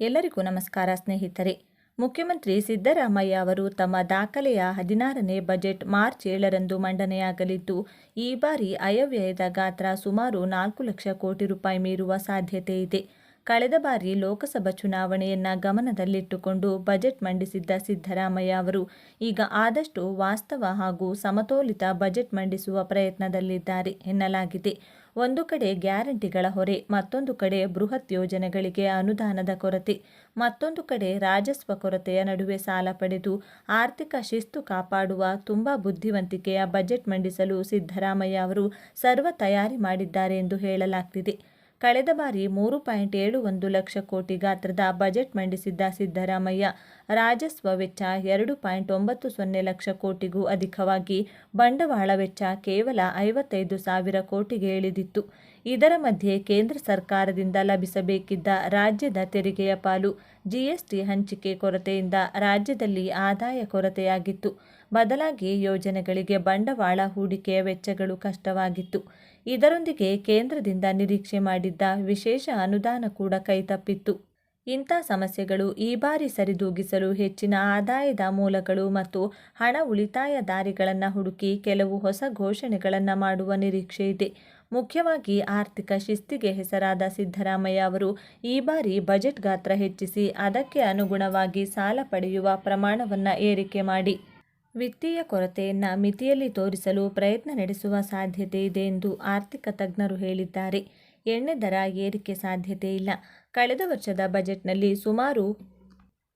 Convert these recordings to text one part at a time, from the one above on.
ಎಲ್ಲರಿಗೂ ನಮಸ್ಕಾರ ಸ್ನೇಹಿತರೆ. ಮುಖ್ಯಮಂತ್ರಿ ಸಿದ್ದರಾಮಯ್ಯ ಅವರು ತಮ್ಮ ದಾಖಲೆಯ ಹದಿನಾರನೇ ಬಜೆಟ್ ಮಾರ್ಚ್ ಏಳರಂದು ಮಂಡನೆಯಾಗಲಿದ್ದು, ಈ ಬಾರಿ ಅಯವ್ಯಯದ ಗಾತ್ರ ಸುಮಾರು ನಾಲ್ಕು ಲಕ್ಷ ಕೋಟಿ ರೂಪಾಯಿ ಮೀರುವ ಸಾಧ್ಯತೆ ಇದೆ. ಕಳೆದ ಬಾರಿ ಲೋಕಸಭಾ ಚುನಾವಣೆಯನ್ನ ಗಮನದಲ್ಲಿಟ್ಟುಕೊಂಡು ಬಜೆಟ್ ಮಂಡಿಸಿದ್ದ ಸಿದ್ದರಾಮಯ್ಯ ಅವರು ಈಗ ಆದಷ್ಟು ವಾಸ್ತವ ಹಾಗೂ ಸಮತೋಲಿತ ಬಜೆಟ್ ಮಂಡಿಸುವ ಪ್ರಯತ್ನದಲ್ಲಿದ್ದಾರೆ ಎನ್ನಲಾಗಿದೆ. ಒಂದು ಕಡೆ ಗ್ಯಾರಂಟಿಗಳ ಹೊರೆ, ಮತ್ತೊಂದು ಕಡೆ ಬೃಹತ್ ಯೋಜನೆಗಳಿಗೆ ಅನುದಾನದ ಕೊರತೆ, ಮತ್ತೊಂದು ಕಡೆ ರಾಜಸ್ವ ಕೊರತೆಯ ನಡುವೆ ಸಾಲ ಪಡೆದು ಆರ್ಥಿಕ ಶಿಸ್ತು ಕಾಪಾಡುವ ತುಂಬಾ ಬುದ್ಧಿವಂತಿಕೆಯ ಬಜೆಟ್ ಮಂಡಿಸಲು ಸಿದ್ದರಾಮಯ್ಯ ಅವರು ಸರ್ವ ತಯಾರಿ ಮಾಡಿದ್ದಾರೆ ಎಂದು ಹೇಳಲಾಗ್ತಿದೆ. ಕಳೆದ ಬಾರಿ ಮೂರು ಪಾಯಿಂಟ್ ಏಳು ಒಂದು ಲಕ್ಷ ಕೋಟಿ ಗಾತ್ರದ ಬಜೆಟ್ ಮಂಡಿಸಿದ್ದ ಸಿದ್ದರಾಮಯ್ಯ, ರಾಜಸ್ವ ವೆಚ್ಚ ಎರಡು ಪಾಯಿಂಟ್ ಒಂಬತ್ತು ಸೊನ್ನೆ ಲಕ್ಷ ಕೋಟಿಗೂ ಅಧಿಕವಾಗಿ ಬಂಡವಾಳ ವೆಚ್ಚ ಕೇವಲ ಐವತ್ತೈದು ಸಾವಿರ ಕೋಟಿಗೆ ಇಳಿದಿತ್ತು. ಇದರ ಮಧ್ಯೆ ಕೇಂದ್ರ ಸರ್ಕಾರದಿಂದ ಲಭಿಸಬೇಕಿದ್ದ ರಾಜ್ಯದ ತೆರಿಗೆಯ ಪಾಲು ಜಿಎಸ್ಟಿ ಹಂಚಿಕೆ ಕೊರತೆಯಿಂದ ರಾಜ್ಯದಲ್ಲಿ ಆದಾಯ ಕೊರತೆಯಾಗಿತ್ತು. ಬದಲಾಗಿ ಯೋಜನೆಗಳಿಗೆ ಬಂಡವಾಳ ಹೂಡಿಕೆಯ ವೆಚ್ಚಗಳು ಕಷ್ಟವಾಗಿತ್ತು. ಇದರೊಂದಿಗೆ ಕೇಂದ್ರದಿಂದ ನಿರೀಕ್ಷೆ ಮಾಡಿದ್ದ ವಿಶೇಷ ಅನುದಾನ ಕೂಡ ಕೈತಪ್ಪಿತ್ತು. ಇಂಥ ಸಮಸ್ಯೆಗಳು ಈ ಬಾರಿ ಸರಿದೂಗಿಸಲು ಹೆಚ್ಚಿನ ಆದಾಯದ ಮೂಲಗಳು ಮತ್ತು ಹಣ ಉಳಿತಾಯ ದಾರಿಗಳನ್ನು ಹುಡುಕಿ ಕೆಲವು ಹೊಸ ಘೋಷಣೆಗಳನ್ನು ಮಾಡುವ ನಿರೀಕ್ಷೆ ಇದೆ. ಮುಖ್ಯವಾಗಿ ಆರ್ಥಿಕ ಶಿಸ್ತಿಗೆ ಹೆಸರಾದ ಸಿದ್ದರಾಮಯ್ಯ ಅವರು ಈ ಬಾರಿ ಬಜೆಟ್ ಗಾತ್ರ ಹೆಚ್ಚಿಸಿ ಅದಕ್ಕೆ ಅನುಗುಣವಾಗಿ ಸಾಲ ಪಡೆಯುವ ಪ್ರಮಾಣವನ್ನು ಏರಿಕೆ ಮಾಡಿ. ವಿತ್ತೀಯ ಕೊರತೆಯನ್ನು ಮಿತಿಯಲ್ಲಿ ತೋರಿಸಲು ಪ್ರಯತ್ನ ನಡೆಸುವ ಸಾಧ್ಯತೆ ಇದೆ ಎಂದು ಆರ್ಥಿಕ ತಜ್ಞರು ಹೇಳಿದ್ದಾರೆ. ಎಣ್ಣೆ ದರ ಏರಿಕೆ ಸಾಧ್ಯತೆ ಇಲ್ಲ. ಕಳೆದ ವರ್ಷದ ಬಜೆಟ್ನಲ್ಲಿ ಸುಮಾರು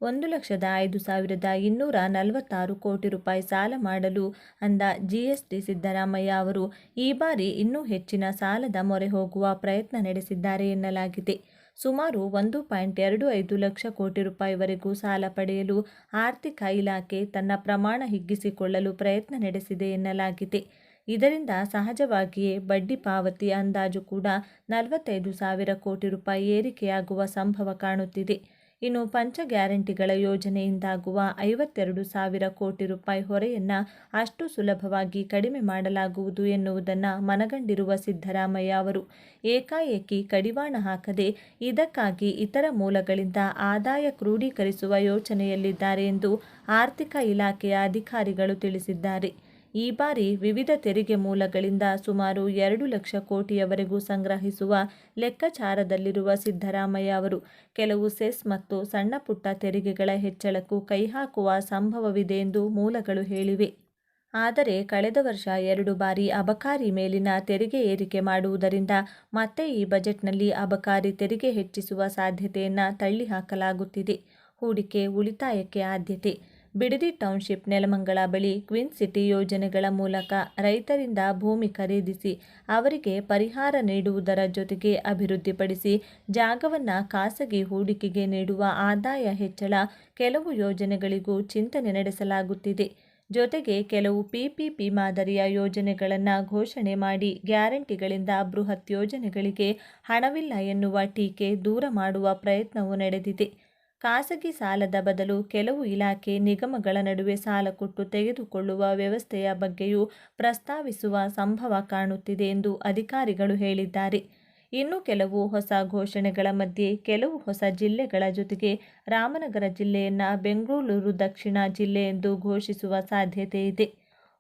ಒಂದು ಲಕ್ಷದ ಐದು ಸಾವಿರದ ಇನ್ನೂರ ನಲವತ್ತಾರು ಕೋಟಿ ರೂಪಾಯಿ ಸಾಲ ಮಾಡಲು ಅಂದ ಜಿಎಸ್ಟಿ ಸಿದ್ದರಾಮಯ್ಯ ಅವರು, ಈ ಬಾರಿ ಇನ್ನೂ ಹೆಚ್ಚಿನ ಸಾಲದ ಮೊರೆ ಹೋಗುವ ಪ್ರಯತ್ನ ನಡೆಸಿದ್ದಾರೆ ಎನ್ನಲಾಗಿದೆ. ಸುಮಾರು ಒಂದು ಪಾಯಿಂಟ್ ಎರಡು ಐದು ಲಕ್ಷ ಕೋಟಿ ರೂಪಾಯಿವರೆಗೂ ಸಾಲ ಪಡೆಯಲು ಆರ್ಥಿಕ ಇಲಾಖೆ ತನ್ನ ಪ್ರಮಾಣ ಹಿಗ್ಗಿಸಿಕೊಳ್ಳಲು ಪ್ರಯತ್ನ ನಡೆಸಿದೆ ಎನ್ನಲಾಗಿದೆ. ಇದರಿಂದ ಸಹಜವಾಗಿಯೇ ಬಡ್ಡಿ ಪಾವತಿ ಅಂದಾಜು ಕೂಡ ನಲವತ್ತೈದು ಸಾವಿರ ಕೋಟಿ ರೂಪಾಯಿ ಏರಿಕೆಯಾಗುವ ಸಂಭವ ಕಾಣುತ್ತಿದೆ. ಇನ್ನು ಪಂಚ ಗ್ಯಾರಂಟಿಗಳ ಯೋಜನೆಯಿಂದಾಗುವ ಐವತ್ತೆರಡು ಸಾವಿರ ಕೋಟಿ ರೂಪಾಯಿ ಹೊರೆಯನ್ನು ಅಷ್ಟು ಸುಲಭವಾಗಿ ಕಡಿಮೆ ಮಾಡಲಾಗುವುದು ಎನ್ನುವುದನ್ನು ಮನಗಂಡಿರುವ ಸಿದ್ದರಾಮಯ್ಯ ಅವರು. ಏಕಾಏಕಿ ಕಡಿವಾಣ ಹಾಕದೆ ಇದಕ್ಕಾಗಿ ಇತರ ಮೂಲಗಳಿಂದ ಆದಾಯ ಕ್ರೋಢೀಕರಿಸುವ ಯೋಚನೆಯಲ್ಲಿದ್ದಾರೆ ಎಂದು ಆರ್ಥಿಕ ಇಲಾಖೆಯ ಅಧಿಕಾರಿಗಳು ತಿಳಿಸಿದ್ದಾರೆ. ಈ ಬಾರಿ ವಿವಿಧ ತೆರಿಗೆ ಮೂಲಗಳಿಂದ ಸುಮಾರು ಎರಡು ಲಕ್ಷ ಕೋಟಿಯವರೆಗೂ ಸಂಗ್ರಹಿಸುವ ಲೆಕ್ಕಾಚಾರದಲ್ಲಿರುವ ಸಿದ್ದರಾಮಯ್ಯ ಅವರು, ಕೆಲವು ಸೆಸ್ ಮತ್ತು ಸಣ್ಣಪುಟ್ಟ ತೆರಿಗೆಗಳ ಹೆಚ್ಚಳಕ್ಕೂ ಕೈಹಾಕುವ ಸಂಭವವಿದೆ ಎಂದು ಮೂಲಗಳು ಹೇಳಿವೆ. ಆದರೆ ಕಳೆದ ವರ್ಷ ಎರಡು ಬಾರಿ ಅಬಕಾರಿ ಮೇಲಿನ ತೆರಿಗೆ ಏರಿಕೆ ಮಾಡುವುದರಿಂದ ಮತ್ತೆ ಈ ಬಜೆಟ್ನಲ್ಲಿ ಅಬಕಾರಿ ತೆರಿಗೆ ಹೆಚ್ಚಿಸುವ ಸಾಧ್ಯತೆಯನ್ನು ತಳ್ಳಿಹಾಕಲಾಗುತ್ತಿದೆ. ಹೂಡಿಕೆ ಉಳಿತಾಯಕ್ಕೆ ಆದ್ಯತೆ ಬಿಡದಿ ಟೌನ್ಶಿಪ್ ನೆಲಮಂಗಲ ಬಳಿ ಕ್ವಿನ್ ಸಿಟಿ ಯೋಜನೆಗಳ ಮೂಲಕ ರೈತರಿಂದ ಭೂಮಿ ಖರೀದಿಸಿ ಅವರಿಗೆ ಪರಿಹಾರ ನೀಡುವುದರ ಜೊತೆಗೆ ಅಭಿವೃದ್ಧಿಪಡಿಸಿ ಜಾಗವನ್ನು ಖಾಸಗಿ ಹೂಡಿಕೆಗೆ ನೀಡುವ ಆದಾಯ ಹೆಚ್ಚಳ ಕೆಲವು ಯೋಜನೆಗಳಿಗೂ ಚಿಂತನೆ ನಡೆಸಲಾಗುತ್ತಿದೆ. ಜೊತೆಗೆ ಕೆಲವು ಪಿಪಿಪಿ ಮಾದರಿಯ ಯೋಜನೆಗಳನ್ನು ಘೋಷಣೆ ಮಾಡಿ ಗ್ಯಾರಂಟಿಗಳಿಂದ ಬೃಹತ್ ಯೋಜನೆಗಳಿಗೆ ಹಣವಿಲ್ಲ ಎನ್ನುವ ಟೀಕೆ ದೂರ ಮಾಡುವ ಪ್ರಯತ್ನವೂ ನಡೆದಿದೆ. ಖಾಸಗಿ ಸಾಲದ ಬದಲು ಕೆಲವು ಇಲಾಖೆ ನಿಗಮಗಳ ನಡುವೆ ಸಾಲ ಕೊಟ್ಟು ತೆಗೆದುಕೊಳ್ಳುವ ವ್ಯವಸ್ಥೆಯ ಬಗ್ಗೆಯೂ ಪ್ರಸ್ತಾವಿಸುವ ಸಂಭವ ಕಾಣುತ್ತಿದೆ ಎಂದು ಅಧಿಕಾರಿಗಳು ಹೇಳಿದ್ದಾರೆ. ಇನ್ನು ಕೆಲವು ಹೊಸ ಘೋಷಣೆಗಳ ಮಧ್ಯೆ ಕೆಲವು ಹೊಸ ಜಿಲ್ಲೆಗಳ ಜೊತೆಗೆ ರಾಮನಗರ ಜಿಲ್ಲೆಯನ್ನು ಬೆಂಗಳೂರು ದಕ್ಷಿಣ ಜಿಲ್ಲೆ ಎಂದು ಘೋಷಿಸುವ ಸಾಧ್ಯತೆ ಇದೆ.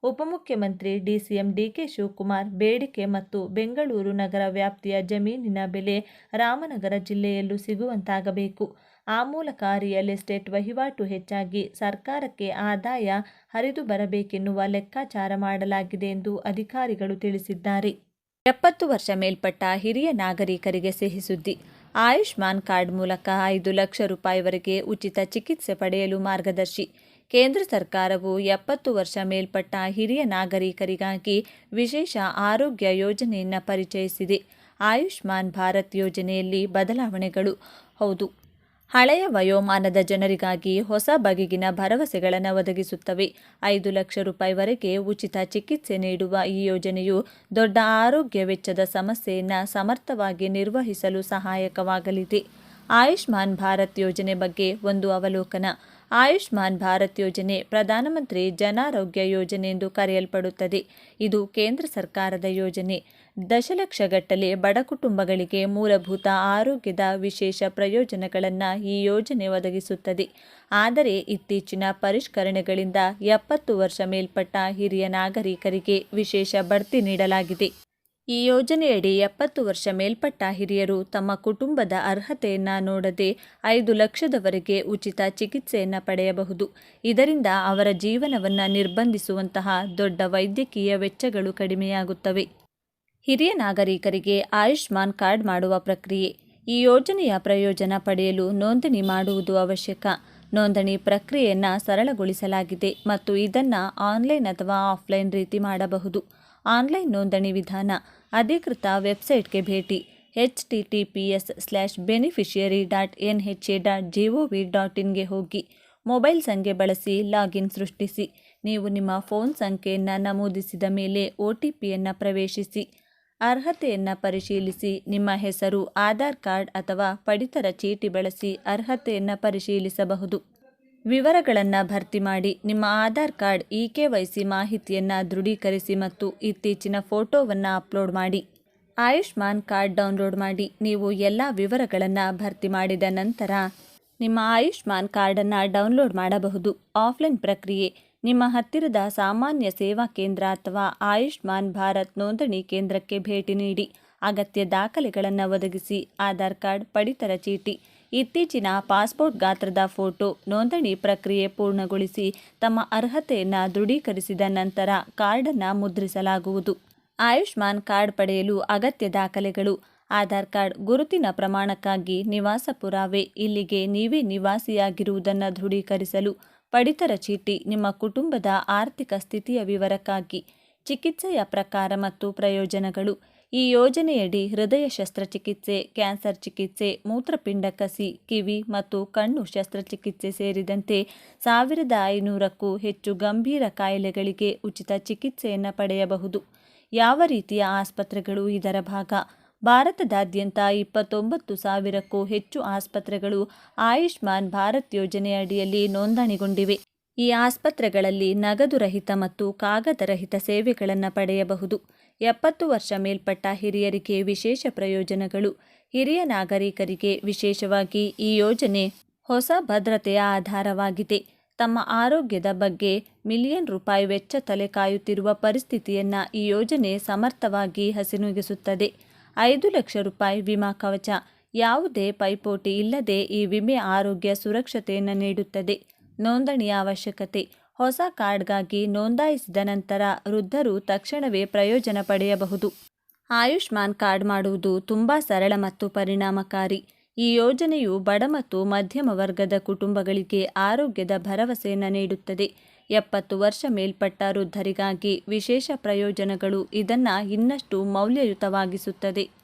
ಉಪಮುಖ್ಯಮಂತ್ರಿ ಡಿಸಿಎಂ ಡಿಕೆ ಶಿವಕುಮಾರ್ ಬೇಡಿಕೆ ಮತ್ತು ಬೆಂಗಳೂರು ನಗರ ವ್ಯಾಪ್ತಿಯ ಜಮೀನಿನ ಬೆಲೆ ರಾಮನಗರ ಜಿಲ್ಲೆಯಲ್ಲೂ ಸಿಗುವಂತಾಗಬೇಕು. ಆ ಮೂಲಕ ರಿಯಲ್ ಎಸ್ಟೇಟ್ ವಹಿವಾಟು ಹೆಚ್ಚಾಗಿ ಸರ್ಕಾರಕ್ಕೆ ಆದಾಯ ಹರಿದು ಬರಬೇಕೆನ್ನುವ ಲೆಕ್ಕಾಚಾರ ಮಾಡಲಾಗಿದೆ ಎಂದು ಅಧಿಕಾರಿಗಳು ತಿಳಿಸಿದ್ದಾರೆ. ಎಪ್ಪತ್ತು ವರ್ಷ ಮೇಲ್ಪಟ್ಟ ಹಿರಿಯ ನಾಗರಿಕರಿಗೆ ಸಿಹಿ ಸುದ್ದಿ. ಆಯುಷ್ಮಾನ್ ಕಾರ್ಡ್ ಮೂಲಕ ಐದು ಲಕ್ಷ ರೂಪಾಯಿವರೆಗೆ ಉಚಿತ ಚಿಕಿತ್ಸೆ ಪಡೆಯಲು ಮಾರ್ಗದರ್ಶಿ. ಕೇಂದ್ರ ಸರ್ಕಾರವು ಎಪ್ಪತ್ತು ವರ್ಷ ಮೇಲ್ಪಟ್ಟ ಹಿರಿಯ ನಾಗರಿಕರಿಗಾಗಿ ವಿಶೇಷ ಆರೋಗ್ಯ ಯೋಜನೆಯನ್ನು ಪರಿಚಯಿಸಿದೆ. ಆಯುಷ್ಮಾನ್ ಭಾರತ್ ಯೋಜನೆಯಲ್ಲಿ ಬದಲಾವಣೆಗಳು. ಹೌದು ಹಳೆಯ ವಯೋಮಾನದ ಜನರಿಗಾಗಿ ಹೊಸ ಬಗೆಗಿನ ಭರವಸೆಗಳನ್ನು ಒದಗಿಸುತ್ತವೆ. ಐದು ಲಕ್ಷ ರೂಪಾಯಿವರೆಗೆ ಉಚಿತ ಚಿಕಿತ್ಸೆ ನೀಡುವ ಈ ಯೋಜನೆಯು ದೊಡ್ಡ ಆರೋಗ್ಯ ವೆಚ್ಚದ ಸಮಸ್ಯೆಯನ್ನು ಸಮರ್ಥವಾಗಿ ನಿರ್ವಹಿಸಲು ಸಹಾಯಕವಾಗಲಿದೆ. ಆಯುಷ್ಮಾನ್ ಭಾರತ್ ಯೋಜನೆ ಬಗ್ಗೆ ಒಂದು ಅವಲೋಕನ. ಆಯುಷ್ಮಾನ್ ಭಾರತ್ ಯೋಜನೆ ಪ್ರಧಾನಮಂತ್ರಿ ಜನಾರೋಗ್ಯ ಯೋಜನೆ ಎಂದು ಕರೆಯಲ್ಪಡುತ್ತದೆ. ಇದು ಕೇಂದ್ರ ಸರ್ಕಾರದ ಯೋಜನೆ. ದಶಲಕ್ಷಗಟ್ಟಲೆ ಬಡ ಕುಟುಂಬಗಳಿಗೆ ಮೂಲಭೂತ ಆರೋಗ್ಯದ ವಿಶೇಷ ಪ್ರಯೋಜನಗಳನ್ನು ಈ ಯೋಜನೆ ಒದಗಿಸುತ್ತದೆ. ಆದರೆ ಇತ್ತೀಚಿನ ಪರಿಷ್ಕರಣೆಗಳಿಂದ ಎಪ್ಪತ್ತು ವರ್ಷ ಮೇಲ್ಪಟ್ಟ ಹಿರಿಯ ನಾಗರಿಕರಿಗೆ ವಿಶೇಷ ಬಡ್ತಿ ನೀಡಲಾಗಿದೆ. ಈ ಯೋಜನೆಯಡಿ ಎಪ್ಪತ್ತು ವರ್ಷ ಮೇಲ್ಪಟ್ಟ ಹಿರಿಯರು ತಮ್ಮ ಕುಟುಂಬದ ಅರ್ಹತೆಯನ್ನು ನೋಡದೆ ಐದು ಲಕ್ಷದವರೆಗೆ ಉಚಿತ ಚಿಕಿತ್ಸೆಯನ್ನು ಪಡೆಯಬಹುದು. ಇದರಿಂದ ಅವರ ಜೀವನವನ್ನು ನಿರ್ಬಂಧಿಸುವಂತಹ ದೊಡ್ಡ ವೈದ್ಯಕೀಯ ವೆಚ್ಚಗಳು ಕಡಿಮೆಯಾಗುತ್ತವೆ. ಹಿರಿಯ ನಾಗರಿಕರಿಗೆ ಆಯುಷ್ಮಾನ್ ಕಾರ್ಡ್ ಮಾಡುವ ಪ್ರಕ್ರಿಯೆ. ಈ ಯೋಜನೆಯ ಪ್ರಯೋಜನ ಪಡೆಯಲು ನೋಂದಣಿ ಮಾಡುವುದು ಅವಶ್ಯಕ. ನೋಂದಣಿ ಪ್ರಕ್ರಿಯೆಯನ್ನು ಸರಳಗೊಳಿಸಲಾಗಿದೆ ಮತ್ತು ಇದನ್ನು ಆನ್ಲೈನ್ ಅಥವಾ ಆಫ್ಲೈನ್ ರೀತಿ ಮಾಡಬಹುದು. ಆನ್ಲೈನ್ ನೋಂದಣಿ ವಿಧಾನ. ಅಧಿಕೃತ ವೆಬ್ಸೈಟ್ಗೆ ಭೇಟಿ. H T T P S slash beneficiary dot N H A dot G O V dot ಇನ್ಗೆ ಹೋಗಿ. ಮೊಬೈಲ್ ಸಂಖ್ಯೆ ಬಳಸಿ ಲಾಗಿನ್ ಸೃಷ್ಟಿಸಿ. ನೀವು ನಿಮ್ಮ ಫೋನ್ ಸಂಖ್ಯೆಯನ್ನು ನಮೂದಿಸಿದ ಮೇಲೆ ಒ ಟಿ ಪಿಯನ್ನು ಪ್ರವೇಶಿಸಿ. ಅರ್ಹತೆಯನ್ನು ಪರಿಶೀಲಿಸಿ. ನಿಮ್ಮ ಹೆಸರು, ಆಧಾರ್ ಕಾರ್ಡ್ ಅಥವಾ ಪಡಿತರ ಚೀಟಿ ಬಳಸಿ ಅರ್ಹತೆಯನ್ನು ಪರಿಶೀಲಿಸಬಹುದು. ವಿವರಗಳನ್ನು ಭರ್ತಿ ಮಾಡಿ ನಿಮ್ಮ Aadhaar card E K Y C ಮಾಹಿತಿಯನ್ನು ದೃಢೀಕರಿಸಿ ಮತ್ತು ಇತ್ತೀಚಿನ ಫೋಟೋವನ್ನು ಅಪ್ಲೋಡ್ ಮಾಡಿ. ಆಯುಷ್ಮಾನ್ ಕಾರ್ಡ್ ಡೌನ್ಲೋಡ್ ಮಾಡಿ. ನೀವು ಎಲ್ಲ ವಿವರಗಳನ್ನು ಭರ್ತಿ ಮಾಡಿದ ನಂತರ ನಿಮ್ಮ ಆಯುಷ್ಮಾನ್ ಕಾರ್ಡನ್ನು ಡೌನ್ಲೋಡ್ ಮಾಡಬಹುದು. ಆಫ್ಲೈನ್ ಪ್ರಕ್ರಿಯೆ, ನಿಮ್ಮ ಹತ್ತಿರದ ಸಾಮಾನ್ಯ ಸೇವಾ ಕೇಂದ್ರ ಅಥವಾ ಆಯುಷ್ಮಾನ್ ಭಾರತ್ ನೋಂದಣಿ ಕೇಂದ್ರಕ್ಕೆ ಭೇಟಿ ನೀಡಿ. ಅಗತ್ಯ ದಾಖಲೆಗಳನ್ನು ಒದಗಿಸಿ, ಆಧಾರ್ ಕಾರ್ಡ್ ಪಡಿತರ ಚೀಟಿ ಇತ್ತೀಚಿನ ಪಾಸ್ಪೋರ್ಟ್ ಗಾತ್ರದ ಫೋಟೋ ನೋಂದಣಿ ಪ್ರಕ್ರಿಯೆ ಪೂರ್ಣಗೊಳಿಸಿ ತಮ್ಮ ಅರ್ಹತೆಯನ್ನು ದೃಢೀಕರಿಸಿದ ನಂತರ ಕಾರ್ಡನ್ನು ಮುದ್ರಿಸಲಾಗುವುದು. ಆಯುಷ್ಮಾನ್ ಕಾರ್ಡ್ ಪಡೆಯಲು ಅಗತ್ಯ ದಾಖಲೆಗಳು. ಆಧಾರ್ ಕಾರ್ಡ್ ಗುರುತಿನ ಪ್ರಮಾಣಕ್ಕಾಗಿ ನಿವಾಸ ಪುರಾವೆ. ಇಲ್ಲಿಗೆ ನೀವೇ ನಿವಾಸಿಯಾಗಿರುವುದನ್ನು ದೃಢೀಕರಿಸಲು ಪಡಿತರ ಚೀಟಿ ನಿಮ್ಮ ಕುಟುಂಬದ ಆರ್ಥಿಕ ಸ್ಥಿತಿಯ ವಿವರಕ್ಕಾಗಿ ಚಿಕಿತ್ಸೆಯ ಪ್ರಕಾರ ಮತ್ತು ಪ್ರಯೋಜನಗಳು. ಈ ಯೋಜನೆಯಡಿ ಹೃದಯ ಶಸ್ತ್ರಚಿಕಿತ್ಸೆ, ಕ್ಯಾನ್ಸರ್ ಚಿಕಿತ್ಸೆ, ಮೂತ್ರಪಿಂಡ ಕಸಿ, ಕಿವಿ ಮತ್ತು ಕಣ್ಣು ಶಸ್ತ್ರಚಿಕಿತ್ಸೆ ಸೇರಿದಂತೆ ಸಾವಿರದ ಐನೂರಕ್ಕೂ ಹೆಚ್ಚು ಗಂಭೀರ ಕಾಯಿಲೆಗಳಿಗೆ ಉಚಿತ ಚಿಕಿತ್ಸೆಯನ್ನು ಪಡೆಯಬಹುದು. ಯಾವ ರೀತಿಯ ಆಸ್ಪತ್ರೆಗಳು ಇದರ ಭಾಗ? ಭಾರತದಾದ್ಯಂತ ಇಪ್ಪತ್ತೊಂಬತ್ತು ಸಾವಿರಕ್ಕೂ ಹೆಚ್ಚು ಆಸ್ಪತ್ರೆಗಳು ಆಯುಷ್ಮಾನ್ ಭಾರತ್ ಯೋಜನೆಯಡಿಯಲ್ಲಿ ನೋಂದಣಿಗೊಂಡಿವೆ. ಈ ಆಸ್ಪತ್ರೆಗಳಲ್ಲಿ ನಗದು ರಹಿತ ಮತ್ತು ಕಾಗದರಹಿತ ಸೇವೆಗಳನ್ನು ಪಡೆಯಬಹುದು. ಎಪ್ಪತ್ತು ವರ್ಷ ಮೇಲ್ಪಟ್ಟ ಹಿರಿಯರಿಗೆ ವಿಶೇಷ ಪ್ರಯೋಜನಗಳು. ಹಿರಿಯ ನಾಗರಿಕರಿಗೆ ವಿಶೇಷವಾಗಿ ಈ ಯೋಜನೆ ಹೊಸ ಭದ್ರತೆಯ ಆಧಾರವಾಗಿದೆ. ತಮ್ಮ ಆರೋಗ್ಯದ ಬಗ್ಗೆ ಮಿಲಿಯನ್ ರೂಪಾಯಿ ವೆಚ್ಚ ತಲೆ ಕಾಯುತ್ತಿರುವ ಪರಿಸ್ಥಿತಿಯನ್ನು ಈ ಯೋಜನೆ ಸಮರ್ಥವಾಗಿ ಹಸಿನುಗಿಸುತ್ತದೆ. ಐದು ಲಕ್ಷ ರೂಪಾಯಿ ವಿಮಾ ಕವಚ. ಯಾವುದೇ ಪೈಪೋಟಿ ಇಲ್ಲದೆ ಈ ವಿಮೆ ಆರೋಗ್ಯ ಸುರಕ್ಷತೆಯನ್ನು ನೀಡುತ್ತದೆ. ನೋಂದಣಿಯ ಅವಶ್ಯಕತೆ. ಹೊಸ ಕಾರ್ಡ್ಗಾಗಿ ನೋಂದಾಯಿಸಿದ ನಂತರ ವೃದ್ಧರು ತಕ್ಷಣವೇ ಪ್ರಯೋಜನ ಪಡೆಯಬಹುದು. ಆಯುಷ್ಮಾನ್ ಕಾರ್ಡ್ ಮಾಡುವುದು ತುಂಬ ಸರಳ ಮತ್ತು ಪರಿಣಾಮಕಾರಿ. ಈ ಯೋಜನೆಯು ಬಡ ಮತ್ತು ಮಧ್ಯಮ ವರ್ಗದ ಕುಟುಂಬಗಳಿಗೆ ಆರೋಗ್ಯದ ಭರವಸೆಯನ್ನು ನೀಡುತ್ತದೆ. ಎಪ್ಪತ್ತು ವರ್ಷ ಮೇಲ್ಪಟ್ಟ ವೃದ್ಧರಿಗಾಗಿ ವಿಶೇಷ ಪ್ರಯೋಜನಗಳು ಇದನ್ನು ಇನ್ನಷ್ಟು ಮೌಲ್ಯಯುತವಾಗಿಸುತ್ತದೆ.